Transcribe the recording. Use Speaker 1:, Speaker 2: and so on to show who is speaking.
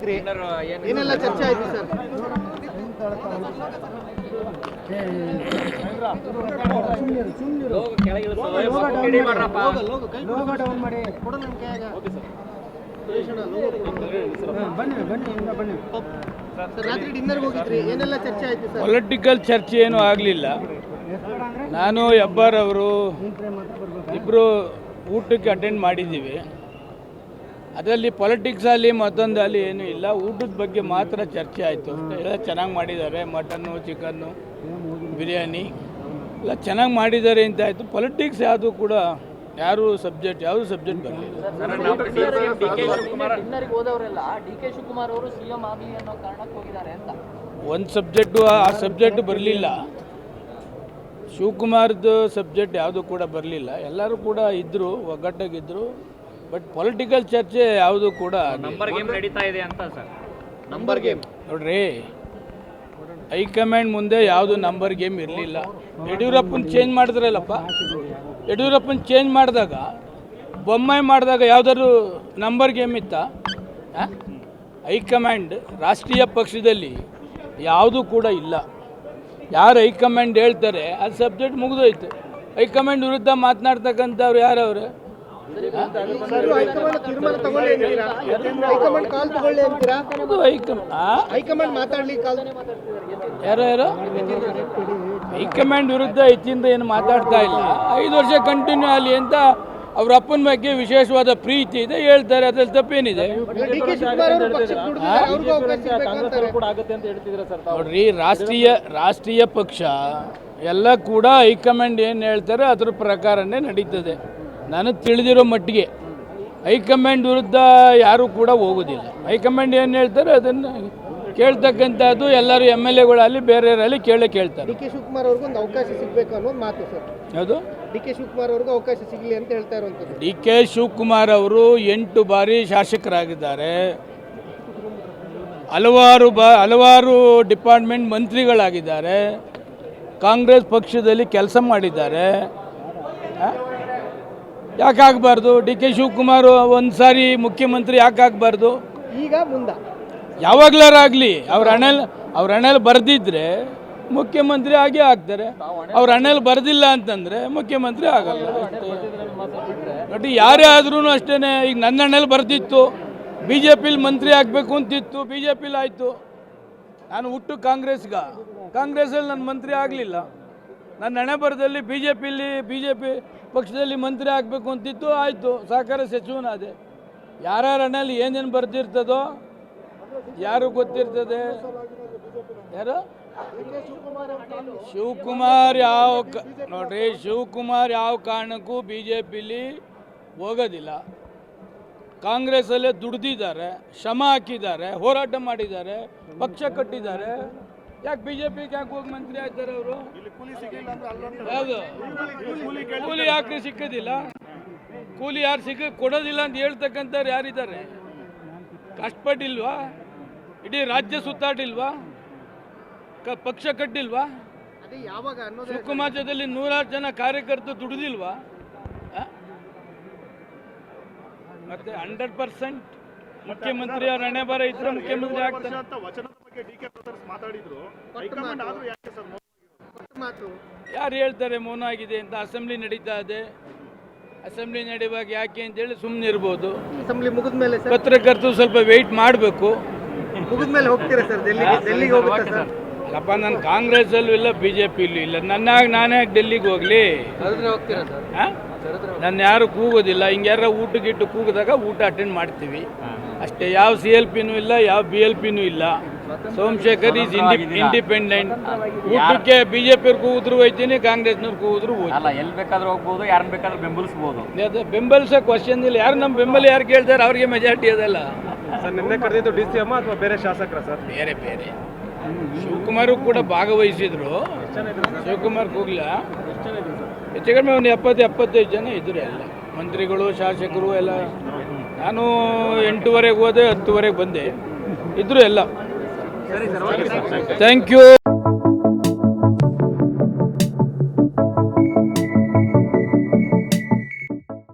Speaker 1: ಹೋಗಿದ್ರಿ ಏನೆಲ್ಲ ಚರ್ಚೆ ಆಯ್ತು ಸರ್? ಸರ್. ರಾತ್ರಿ ಡಿನ್ನರ್ಗೆ ಹೋಗಿದ್ರಿ. ಏನೆಲ್ಲ ಚರ್ಚೆ ಆಯ್ತು ಸರ್?
Speaker 2: ಪೊಲಿಟಿಕಲ್ ಚರ್ಚೆ ಏನು ಆಗಲಿಲ್ಲ. ನಾನು ಹೆಬ್ಬಾರ್ ಅವರು ಇಬ್ಬರು ಊಟಕ್ಕೆ ಅಟೆಂಡ್ ಮಾಡಿದ್ದೀವಿ. ಅದರಲ್ಲಿ ಪೊಲಿಟಿಕ್ಸ್ ಅಲ್ಲಿ ಮತ್ತೊಂದಲ್ಲಿ ಏನೂ ಇಲ್ಲ. ಊಟದ ಬಗ್ಗೆ ಮಾತ್ರ ಚರ್ಚೆ ಆಯಿತು ಎಲ್ಲ ಚೆನ್ನಾಗಿ ಮಾಡಿದ್ದಾರೆ. ಮಟನ್ನು ಚಿಕನ್ನು ಬಿರಿಯಾನಿ ಎಲ್ಲ ಚೆನ್ನಾಗಿ ಮಾಡಿದ್ದಾರೆ ಅಂತ ಆಯಿತು. ಪೊಲಿಟಿಕ್ಸ್ ಯಾವುದು ಕೂಡ ಯಾರು ಸಬ್ಜೆಕ್ಟ್ ಯಾವುದು ಸಬ್ಜೆಕ್ಟ್ ಬರಲಿಲ್ಲ.
Speaker 3: ಡಿನ್ನರ್ಗೆ ಹೋದವರೆಲ್ಲ ಡಿ ಕೆ ಶಿವಕುಮಾರ್ ಅವರು ಸಿಎಂ ಆಗಲಿ ಅನ್ನೋ ಕಾರಣಕ್ಕೆ ಹೋಗಿದ್ದಾರೆ ಅಂತ.
Speaker 2: ಒಂದು ಸಬ್ಜೆಕ್ಟು ಆ ಸಬ್ಜೆಕ್ಟ್ ಬರಲಿಲ್ಲ. ಶಿವಕುಮಾರ್ದು ಸಬ್ಜೆಕ್ಟ್ ಯಾವುದು ಕೂಡ ಬರಲಿಲ್ಲ. ಎಲ್ಲರೂ ಕೂಡ ಇದ್ದರು ಒಗ್ಗಟ್ಟಾಗಿದ್ದರು ಬಟ್ ಪೊಲಿಟಿಕಲ್ ಚರ್ಚೆ ಯಾವುದು ಕೂಡ
Speaker 4: ನಂಬರ್ ಗೇಮ್ ನಡೀತಾ ಇದೆ ಅಂತ ಸರ್.
Speaker 1: ನಂಬರ್ ಗೇಮ್
Speaker 2: ನೋಡ್ರಿ ಹೈಕಮಾಂಡ್ ಮುಂದೆ ಯಾವುದು ನಂಬರ್ ಗೇಮ್ ಇರಲಿಲ್ಲ. ಯಡಿಯೂರಪ್ಪನ ಚೇಂಜ್ ಮಾಡಿದ್ರಲ್ಲಪ್ಪ. ಯಡಿಯೂರಪ್ಪನ ಚೇಂಜ್ ಮಾಡಿದಾಗ ಬೊಮ್ಮಾಯಿ ಮಾಡಿದಾಗ ಯಾವುದಾದ್ರು ನಂಬರ್ ಗೇಮ್ ಇತ್ತ? ಹೈಕಮಾಂಡ್ ರಾಷ್ಟ್ರೀಯ ಪಕ್ಷದಲ್ಲಿ ಯಾವುದೂ ಕೂಡ ಇಲ್ಲ. ಯಾರು ಹೈಕಮಾಂಡ್ ಹೇಳ್ತಾರೆ ಅದು ಸಬ್ಜೆಕ್ಟ್ ಮುಗಿದೋಯ್ತು. ಹೈಕಮಾಂಡ್ ವಿರುದ್ಧ ಮಾತನಾಡ್ತಕ್ಕಂಥವ್ರು ಯಾರವ್ರು?
Speaker 1: ಹೈಕಮಾಂಡ್ ತೀರ್ಮಾನ ತಗೊಳ್ಳಿ ಅಂತೀರಾ? ಹೈಕಮಾಂಡ್ ಕಾಲ್ ತಗೊಳ್ಳಿ ಅಂತೀರಾ?
Speaker 2: ಅದು ಹೈಕಮಾಂಡ್ ಆ?
Speaker 1: ಹೈಕಮಾಂಡ್ ಮಾತಾಡ್ಲಿ ಕಾಲ್.
Speaker 2: ಯಾರು ಯಾರು? ಹೈಕಮಾಂಡ್ ವಿರುದ್ಧ ಹೆಚ್ಚಿಂದ ಏನು ಮಾತಾಡ್ತಾ ಇಲ್ಲ. ಐದು ವರ್ಷ ಕಂಟಿನ್ಯೂ ಆಗಲಿ ಅಂತ ಅವ್ರ ಅಪ್ಪನ ಬಗ್ಗೆ ವಿಶೇಷವಾದ ಪ್ರೀತಿ ಇದೆ ಹೇಳ್ತಾರೆ ಅದ್ರಲ್ಲಿ ತಪ್ಪೇನಿದೆ. ನೋಡ್ರಿ ರಾಷ್ಟ್ರೀಯ ರಾಷ್ಟ್ರೀಯ ಪಕ್ಷ ಎಲ್ಲ ಕೂಡ ಹೈಕಮಾಂಡ್ ಏನು ಹೇಳ್ತಾರೆ ಅದ್ರ ಪ್ರಕಾರನೇ ನಡೀತದೆ. ನನಗೆ ತಿಳಿದಿರೋ ಮಟ್ಟಿಗೆ ಹೈಕಮಾಂಡ್ ವಿರುದ್ಧ ಯಾರೂ ಕೂಡ ಹೋಗೋದಿಲ್ಲ. ಹೈಕಮಾಂಡ್ ಏನು ಹೇಳ್ತಾರೆ? ಅದನ್ನು ಕೇಳ್ತಕ್ಕಂಥದ್ದು ಎಲ್ಲರೂ ಎಂ ಎಲ್ ಎಗಳಲ್ಲಿ ಬೇರೆಯವರಲ್ಲಿ ಕೇಳೇ ಕೇಳ್ತಾರೆ.
Speaker 1: ಡಿ ಕೆ ಶಿವಕುಮಾರ್ ಅವ್ರಿಗೂ ಒಂದು ಅವಕಾಶ ಸಿಗಬೇಕು ಅನ್ನೋದು ಮಾತು ಸರ್.
Speaker 2: ಯಾವುದು?
Speaker 1: ಡಿ ಕೆ ಶಿವಕುಮಾರ್ ಅವ್ರಿಗೂ ಅವಕಾಶ ಸಿಗಲಿ ಅಂತ ಹೇಳ್ತಾ ಇರುವಂಥದ್ದು.
Speaker 2: ಡಿ ಕೆ ಶಿವಕುಮಾರ್ ಅವರು ಎಂಟು ಬಾರಿ ಶಾಸಕರಾಗಿದ್ದಾರೆ. ಹಲವಾರು ಬ ಹಲವಾರು ಡಿಪಾರ್ಟ್ಮೆಂಟ್ ಮಂತ್ರಿಗಳಾಗಿದ್ದಾರೆ. ಕಾಂಗ್ರೆಸ್ ಪಕ್ಷದಲ್ಲಿ ಕೆಲಸ ಮಾಡಿದ್ದಾರೆ. ಯಾಕೆ ಆಗಬಾರ್ದು ಡಿ ಕೆ ಶಿವಕುಮಾರ್ ಒಂದು ಸಾರಿ ಮುಖ್ಯಮಂತ್ರಿ ಯಾಕಾಗಬಾರ್ದು?
Speaker 1: ಈಗ ಮುಂದ.
Speaker 2: ಯಾವಾಗ್ಲಾರಾಗಲಿ ಅವ್ರ ಹಣೆಲ್ ಅವ್ರ ಹಣೆಲ್ ಬರೆದಿದ್ರೆ ಮುಖ್ಯಮಂತ್ರಿ ಆಗೇ ಆಗ್ತಾರೆ. ಅವ್ರ ಹಣೆಲ್ ಬರೆದಿಲ್ಲ ಅಂತಂದ್ರೆ ಮುಖ್ಯಮಂತ್ರಿ ಆಗಲ್ಲ. ಬಟ್ ಯಾರೇ ಆದ್ರೂ ಅಷ್ಟೇ ಈಗ ನನ್ನ ಹಣೆಲ್ ಬರ್ದಿತ್ತು ಬಿ ಜೆ ಪಿಲಿ ಮಂತ್ರಿ ಆಗಬೇಕು ಅಂತಿತ್ತು ಬಿ ಜೆ ಪಿಲಿ ಆಯಿತು. ನಾನು ಹುಟ್ಟು ಕಾಂಗ್ರೆಸ್ಗ. ಕಾಂಗ್ರೆಸ್ಸಲ್ಲಿ ನನ್ನ ಮಂತ್ರಿ ಆಗಲಿಲ್ಲ. ನನ್ನ ಹಣೆ ಬರದಲ್ಲಿ ಬಿ ಜೆ ಪಿಲಿ ಬಿ ಜೆ ಪಿ ಪಕ್ಷದಲ್ಲಿ ಮಂತ್ರಿ ಆಗಬೇಕು ಅಂತಿತ್ತು, ಆಯಿತು, ಸಹಕಾರ ಸಚಿವನಾದೆ ಯಾರ್ಯಾರ ಹಣಲ್ಲಿ ಏನೇನು ಬರ್ತಿರ್ತದೋ ಯಾರು ಗೊತ್ತಿರ್ತದೆ? ಯಾರು? ಶಿವಕುಮಾರ್ ಯಾವ ನೋಡ್ರಿ, ಶಿವಕುಮಾರ್ ಯಾವ ಕಾರಣಕ್ಕೂ ಬಿ ಜೆ ಪಿಲಿ ಹೋಗೋದಿಲ್ಲ. ಕಾಂಗ್ರೆಸ್ಸಲ್ಲೇ ದುಡ್ದಿದ್ದಾರೆ, ಶ್ರಮ ಹಾಕಿದ್ದಾರೆ, ಹೋರಾಟ ಮಾಡಿದ್ದಾರೆ, ಪಕ್ಷ ಕಟ್ಟಿದ್ದಾರೆ. ಯಾಕೆ ಬಿ ಜೆ ಪಿಗೆ ಯಾಕೆ ಹೋಗಿ ಮಂತ್ರಿ ಆಯ್ತಾರೆ ಅವರು? ಯಾವುದು? ಕೂಲಿ ಯಾಕೆ ಸಿಕ್ಕದಿಲ್ಲ? ಕೂಲಿ ಯಾರು ಸಿಕ್ಕ ಕೊಡೋದಿಲ್ಲ ಅಂತ ಹೇಳ್ತಕ್ಕಂಥವ್ರು ಯಾರಿದ್ದಾರೆ? ಕಷ್ಟಪಟ್ಟಿಲ್ವಾ? ಇಡೀ ರಾಜ್ಯ ಸುತ್ತಾಡಿಲ್ವಾ ಕ ಪಕ್ಷ ಕಟ್ಟಿಲ್ವಾ?
Speaker 1: ಅದೇ ಯಾವಾಗ ಅನ್ನೋದು
Speaker 2: ಶಿವಕುಮಾರ್ ಜೊತೆಲಿ ನೂರಾರು ಜನ ಕಾರ್ಯಕರ್ತರು ದುಡಿದಿಲ್ವಾ? ಮತ್ತೆ ಹಂಡ್ರೆಡ್ ಪರ್ಸೆಂಟ್ ಮುಖ್ಯಮಂತ್ರಿ ಅವರು ಹಣೆ ಬರ ಇದ್ರೆ ಮುಖ್ಯಮಂತ್ರಿ ಆಗ್ತಾರೆ. ಯಾರು ಹೇಳ್ತಾರೆ ಮೌನ ಆಗಿದೆ ಅಂತ ಅಸೆಂಬ್ಲಿ ನಡೀತಾ ಇದೆ? ಅಸೆಂಬ್ಲಿ ನಡೆಯುವಾಗ ಯಾಕೆ ಅಂತೇಳಿ ಸುಮ್ಮನೆ ಇರ್ಬೋದು.
Speaker 1: ಅಸೆಂಬ್ಲಿ ಮುಗಿದ ಮೇಲೆ ಸರ್
Speaker 2: ಪತ್ರಕರ್ತರು ಸ್ವಲ್ಪ ವೆಯ್ಟ್ ಮಾಡಬೇಕು.
Speaker 1: ಮುಗಿದ ಮೇಲೆ ಹೋಗ್ತೀರಾ ಸರ್? ಡೆಲ್ಲಿಗೆ ಡೆಲ್ಲಿಗೆ ಹೋಗುತ್ತಾ ಸರ್?
Speaker 2: ಅಲ್ಲಪ್ಪ ನಾನು ಕಾಂಗ್ರೆಸ್ಸಲ್ಲೂ ಇಲ್ಲ ಬಿ ಜೆ ಪಿಲೂ ಇಲ್ಲ ನನ್ನಾಗ ನಾನೇ ಡೆಲ್ಲಿಗೆ ಹೋಗ್ಲಿ.
Speaker 3: ಹೋಗ್ತೀರಾ ಸರ್?
Speaker 2: ನನ್ನ ಯಾರು ಕೂಗೋದಿಲ್ಲ. ಹಿಂಗ್ಯಾರ ಊಟ ಗಿಟ್ಟು ಕೂಗಿದಾಗ ಊಟ ಅಟೆಂಡ್ ಮಾಡ್ತೀವಿ. ಅಷ್ಟೇ. ಯಾವ ಸಿ ಎಲ್ ಪಿನೂ ಇಲ್ಲ ಯಾವ ಬಿ ಎಲ್ ಪಿನೂ ಇಲ್ಲ. ಸೋಮಶೇಖರ್ ಈಸ್ ಇಂಡಿಪೆಂಡೆಂಟ್ ಊಟಕ್ಕೆ ಬಿಜೆಪಿ ಕೂದ್ರು ಹೋಯ್ತೀನಿ ಕಾಂಗ್ರೆಸ್ನವ್ರು ಕೂದ್ರು
Speaker 4: ಅಲ್ಲ ಎಲ್ಲಿ ಬೇಕಾದ್ರೂ ಹೋಗ್ಬೋದು ಯಾರನ್ನ ಬೇಕಾದ್ರೂ ಬೆಂಬಲಿಸ್ಬೋದು.
Speaker 2: ಅದು ಬೆಂಬಲಿಸೋ ಕ್ವಶನ್ ಇಲ್ಲ. ಯಾರು ನಮ್ಮ ಬೆಂಬಲ ಯಾರು ಕೇಳ್ತಾರೆ ಅವ್ರಿಗೆ ಮೆಜಾರಿಟಿ ಅದಲ್ಲ.
Speaker 5: ಸರ್ ನಿನ್ನೆ ಕರೆದಿದ್ದು ಡಿ ಸಿ ಎಂ ಅಥವಾ ಬೇರೆ ಶಾಸಕರ ಸರ್?
Speaker 2: ಬೇರೆ ಬೇರೆ. ಶಿವಕುಮಾರು ಕೂಡ ಭಾಗವಹಿಸಿದ್ರು. ಶಿವಕುಮಾರ್ ಕೂಗ್ಲ ಹೆಚ್ಚು ಕಡಿಮೆ ಒಂದು ಎಪ್ಪತ್ತು ಎಪ್ಪತ್ತೈದು ಜನ ಇದ್ರು ಎಲ್ಲ. ಮಂತ್ರಿಗಳು ಶಾಸಕರು ಎಲ್ಲ. ನಾನು ಎಂಟೂವರೆಗೆ ಹೋದೆ ಹತ್ತುವರೆಗೆ ಬಂದೆ. ಇದ್ರು ಎಲ್ಲ. Thank you